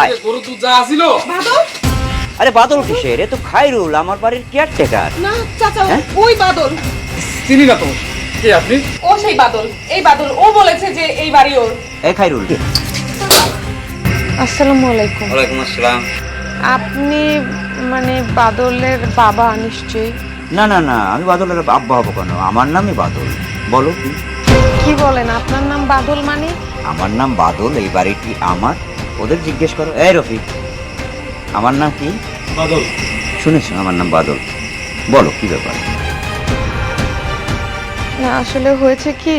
আয়। গরু দুধ যা আসিল আরে বাদল কিসের? এ তো খাইরুল আমার বাড়ির কেয়ারটেকার না চাচা হ্যাঁ? ওই বাদল। চিনি না তো। কে আপনি? ও সেই বাদল। এই বাদল ও বলেছে যে এই বাড়ি ওর। এ খাইরুল আসসালামু আলাইকুম। ওয়ালাইকুম আসসালাম। আপনি মানে বাদলের বাবা নিশ্চয়ই? না না না আমি বাদলের আব্বা হব কেন? আমার নামই বাদল। বলো কি? কি বলেন? আপনার নাম বাদল মানে? আমার নাম বাদল এই বাড়িটি আমার। ওদের জিজ্ঞেস করো। এই রফিক আমার নাম কি? বাদল। শুনেছ আমার নাম বাদল। বলো কি ব্যাপার? না আসলে হয়েছে কি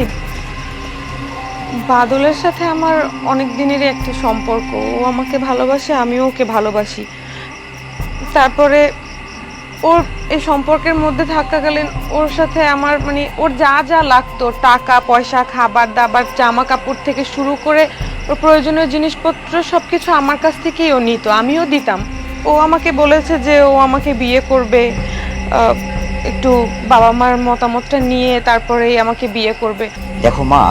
বাদলের সাথে আমার অনেক দিনেরই একটা সম্পর্ক। ও আমাকে ভালোবাসে আমিও ওকে ভালোবাসি। তারপরে ওর এই সম্পর্কের মধ্যে থাকাকালীন ওর সাথে আমার মানে ওর যা যা লাগতো, টাকা, পয়সা, খাবার দাবার জামা কাপড় থেকে শুরু করে ওর প্রয়োজনীয় জিনিসপত্র সব কিছু আমার কাছ থেকেই ও নিত, আমিও দিতাম। ও আমাকে বলেছে যে ও আমাকে বিয়ে করবে একটু বাবা মার মতামতটা নিয়ে তারপরেই আমাকে বিয়ে করবে। দেখো মা,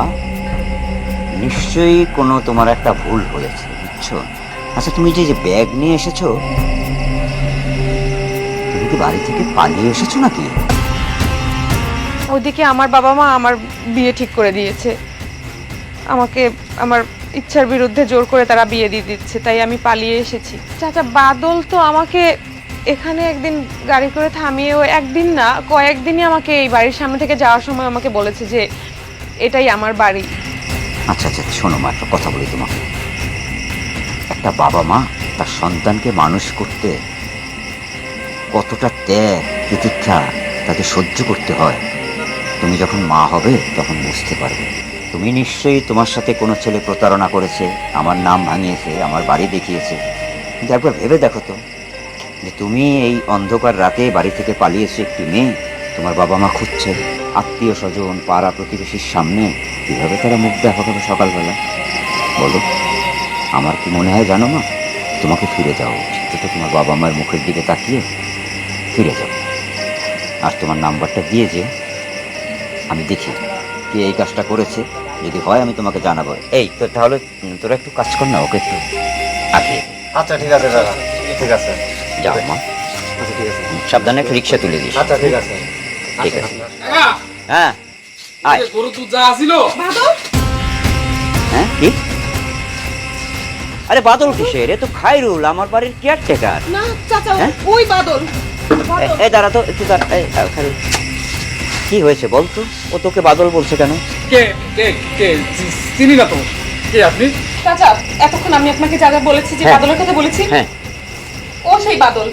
নিশ্চয়ই কোনো তোমার একটা ভুল হয়েছে, বুঝছ? আচ্ছা তুমি যে ব্যাগ নিয়ে এসেছ কি বাড়ি থেকে পালিয়ে এসেছ নাকি? ওইদিকে আমার বাবা মা আমার বিয়ে ঠিক করে দিয়েছে। আমাকে আমার ইচ্ছার বিরুদ্ধে জোর করে তারা বিয়ে দিয়ে দিচ্ছে তাই আমি পালিয়ে এসেছি। চাচা বাদল তো আমাকে এখানে একদিন গাড়ি করে থামিয়ে ও একদিন না কয়েকদিনই আমাকে এই বাড়ির সামনে থেকে যাওয়ার সময় আমাকে বলেছে যে এটাই আমার বাড়ি। আচ্ছা আচ্ছা শোনো মা একটা কথা বলি তোমাকে। একটা বাবা মা তার সন্তানকে মানুষ করতে কতটা ত্যাগ প্রতীক্ষা তাকে সহ্য করতে হয়। তুমি যখন মা হবে, তখন বুঝতে পারবে। তুমি নিশ্চয়ই তোমার সাথে কোনো ছেলে প্রতারণা করেছে, আমার নাম ভাঙিয়েছে, আমার বাড়ি দেখিয়েছে। কিন্তু একবার ভেবে দেখো তো, যে তুমি এই অন্ধকার রাতে বাড়ি থেকে পালিয়েছো একটি মেয়ে, তোমার বাবা মা খুঁজছে আত্মীয় স্বজন পাড়া প্রতিবেশীর সামনে, কীভাবে তারা মুখ দেখাবে সকালবেলা? বলো, আমার কি মনে হয় জানো মা? তোমাকে ফিরে যাও অন্তত তোমার বাবা মায়ের মুখের দিকে তাকিয়ে ফিরে যাও। আর তোমার নাম্বারটা দিয়ে যে আমি দেখি কে এই কাজটা করেছে। যদি হয় আমি তোমাকে জানাব। এই তো তাহলে তোরা একটু কাজ কর না ওকে একটু আগে। আচ্ছা ঠিক আছে দাদা। ঠিক আছে। যাও মা। আচ্ছা ঠিক আছে। সাবধানে একটা রিক্সা তুলে দিস। আচ্ছা ঠিক আছে। ঠিক আছে। হ্যাঁ আয়। গরু দুধ যা আসিল। বাদল? হ্যাঁ কি? আরে বাদল কিসের? এ তো খাইরুল আমার বাড়ির কেয়ারটেকার না চাচা হ্যাঁ? ওই বাদল। এই দাঁড়া তো একটু দাঁড়া এই, কি হয়েছে বল তো? ও তোকে বাদল বলছে কেন? কে কে কে? চিনি না তো। কে আপনি? চাচা এতক্ষণ আমি আপনাকে যা যা বলেছি যে হ্যাঁ। বাদলের কথা বলেছি হ্যাঁ। ও সেই বাদল।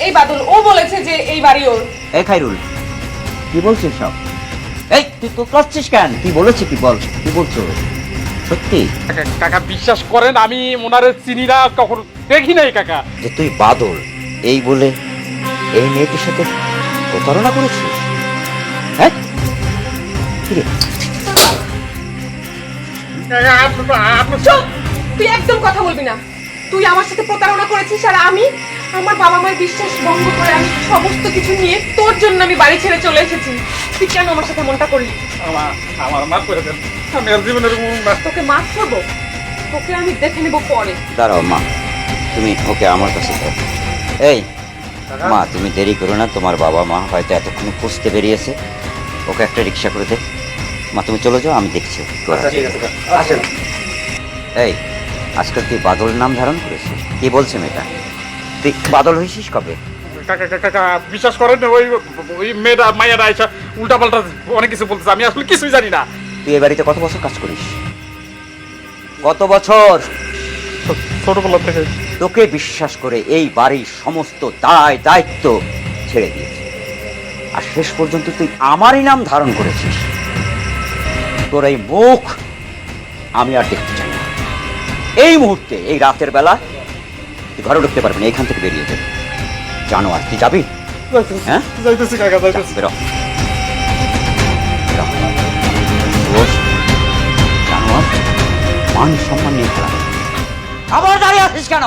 এই বাদল ও বলেছে যে এই বাড়ি ওর। এই খাইরুল কি বলছিস সব? এই তুই তো করছিস কেন? কি বলেছে কি বল? কি বলছো? সত্যি? কাকা কাকা বিশ্বাস করেন আমি ওনারে চিনি না কখন দেখি নাই কাকা। যে তুই বাদল এই বলে এই মেয়েটির সাথে প্রতারণা করেছিস? হ্যাঁ? তুই একদম কথা বলবি না। তুই আমার সাথে প্রতারণা করেছিস আর আমি আমার বাবা মায়ের বিশ্বাস ভঙ্গ করে আমি সমস্ত কিছু নিয়ে তোর জন্য আমি বাড়ি ছেড়ে চলে এসেছি। তুই কেন আমার সাথে মনটা করলি? আমার মাফ করে দেন। আমি আর জীবনের না তোকে মাফ করব? তোকে আমি দেখে নেব পরে। দাঁড়াও মা। তুমি ওকে আমার কাছে এই মা তুমি দেরি করো না তোমার বাবা মা হয়তো এতক্ষণ খুঁজতে বেরিয়েছে। ওকে একটা রিক্সা করে দে। মা তুমি চলে যাও আমি দেখছি আচ্ছা এই আজকাল তুই বাদল নাম ধারণ করেছিস? কি বলছে মেয়েটা? তুই বাদল হয়েছিস কবে? বিশ্বাস করেন ওই ওই মেয়েটা মায়েরা আইসা উল্টা পাল্টা অনেক কিছু বলতেছে। আমি আসলে কিছুই জানি না। তুই এ বাড়িতে কত বছর কাজ করিস? কত বছর? ছোটবেলা থেকে। তোকে বিশ্বাস করে এই বাড়ির সমস্ত দায় দায়িত্ব ছেড়ে দিয়েছে। আর শেষ পর্যন্ত তুই আমারই নাম ধারণ করেছিস। তোর এই মুখ আমি আর দেখতে চাই না। এই মুহূর্তে এই রাতের বেলা তুই ঘরে ঢুকতে পারবি না এখান থেকে বেরিয়ে যাবে জানো আর তুই যাবি? হ্যাঁ? বেরো। মান সম্মান নিয়ে খেলা আবার দাঁড়িয়ে আছিস কেন?